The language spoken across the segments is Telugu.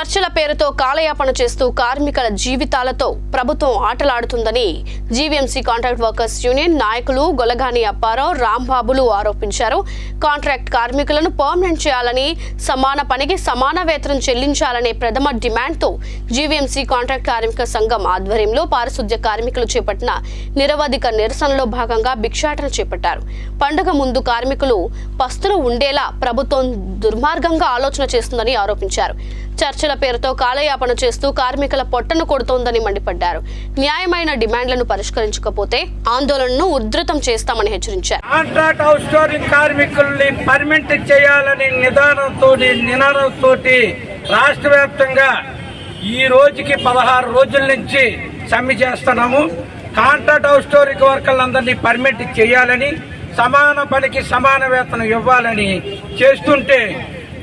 చర్చల పేరుతో కాలయాపన చేస్తూ కార్మికుల జీవితాలతో ప్రభుత్వం ఆటలాడుతుందని జీవీఎంసీ కాంట్రాక్ట్ వర్కర్స్ యూనియన్ నాయకులు గొలగాని అప్పారావు రాంబాబులు ఆరోపించారు. కాంట్రాక్ట్ కార్మికులను పర్మనెంట్ చేయాలని సమాన పనికి సమాన వేతనం చెల్లించాలనే ప్రథమ డిమాండ్తో జీవీఎంసీ కాంట్రాక్ట్ కార్మిక సంఘం ఆధ్వర్యంలో పారిశుద్ధ్య కార్మికులు చేపట్టిన నిరవధిక నిరసనలో భాగంగా భిక్షాటన చేపట్టారు. పండుగ ముందు కార్మికులు పస్తులు ఉండేలా ప్రభుత్వం దుర్మార్గంగా ఆలోచన చేస్తుందని ఆరోపించారు. చర్చల పేరుతో కాలయాపన చేస్తూ కార్మికుల పొట్టను కొడుతోందని మండిపడ్డారు. న్యాయమైన డిమాండ్లను పరిష్కరించకపోతే ఆందోళనను ఉధృతం చేస్తామని హెచ్చరించారు. కాంట్రాక్ట్ హౌస్ స్టోరింగ్ కార్మికుల్ని పర్మింట్ చేయాలని నిదానంతో నినాదంతో రాష్ట్ర వ్యాప్తంగా ఈ రోజుకి పదహారు రోజుల నుంచి సమ్మె చేస్తున్నాము. కాంట్రాక్ట్ హౌస్ స్టోరింగ్ వర్కర్లందరినీ పర్మిట్ చేయాలని సమాన పనికి సమాన వేతనం ఇవ్వాలని చేస్తుంటే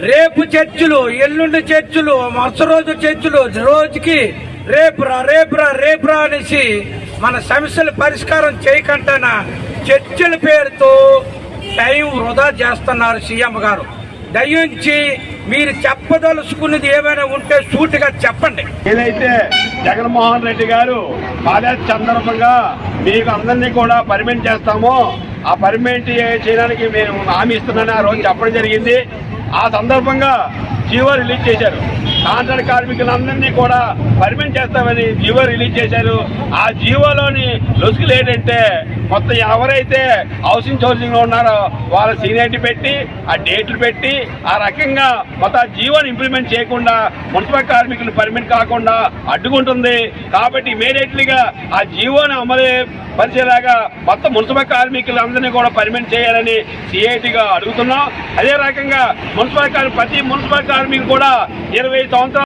రేపు చర్చలు ఎల్లుండి చర్చలు మరుస రోజు చర్చలు రోజుకి రేపురా రేపురా రేపురా అనేసి మన సమస్యలు పరిష్కారం చేయకుండా చర్చల పేరుతో టైం వృధా చేస్తున్నారు సీఎం గారు. దయించి మీరు చెప్పదలుచుకున్నది ఏమైనా ఉంటే సూటిగా చెప్పండి. ఏదైతే జగన్మోహన్ రెడ్డి గారు కాలేజ్ సందర్భంగా మీకు అందరినీ కూడా పర్మిట్ చేస్తామో ఆ పర్మిట్ చేయడానికి మేము హామీ ఇస్తున్నాను ఆ రోజు చెప్పడం జరిగింది. ఆ సందర్భంగా జీవో రిలీజ్ చేశారు. కాంట్రాక్ట్ కార్మికులందరినీ కూడా పర్మిట్ చేస్తామని జీవో రిలీజ్ చేశారు. ఆ జీవోలోని లొసుగులు ఏంటంటే మొత్తం ఎవరైతే హౌసింగ్ హౌసింగ్లో ఉన్నారో వాళ్ళ సీనియారిటీ పెట్టి ఆ డేట్లు పెట్టి ఆ రకంగా మొత్తం ఆ జీవోని ఇంప్లిమెంట్ చేయకుండా మున్సిపల్ కార్మికులు పర్మిట్ కాకుండా అడ్డుకుంటుంది. కాబట్టి ఇమీడియట్లీగా ఆ జీవోని అమలు పరిచేలాగా మొత్తం మున్సిపల్ కార్మికులందరినీ కూడా పర్మిట్ చేయాలని సిఐటిగా అడుగుతున్నాం. అదే రకంగా మున్సిపల్ కార్మి ప్రతి మున్సిపల్ కార్మికులు కూడా ఇరవై సంవత్సరాలు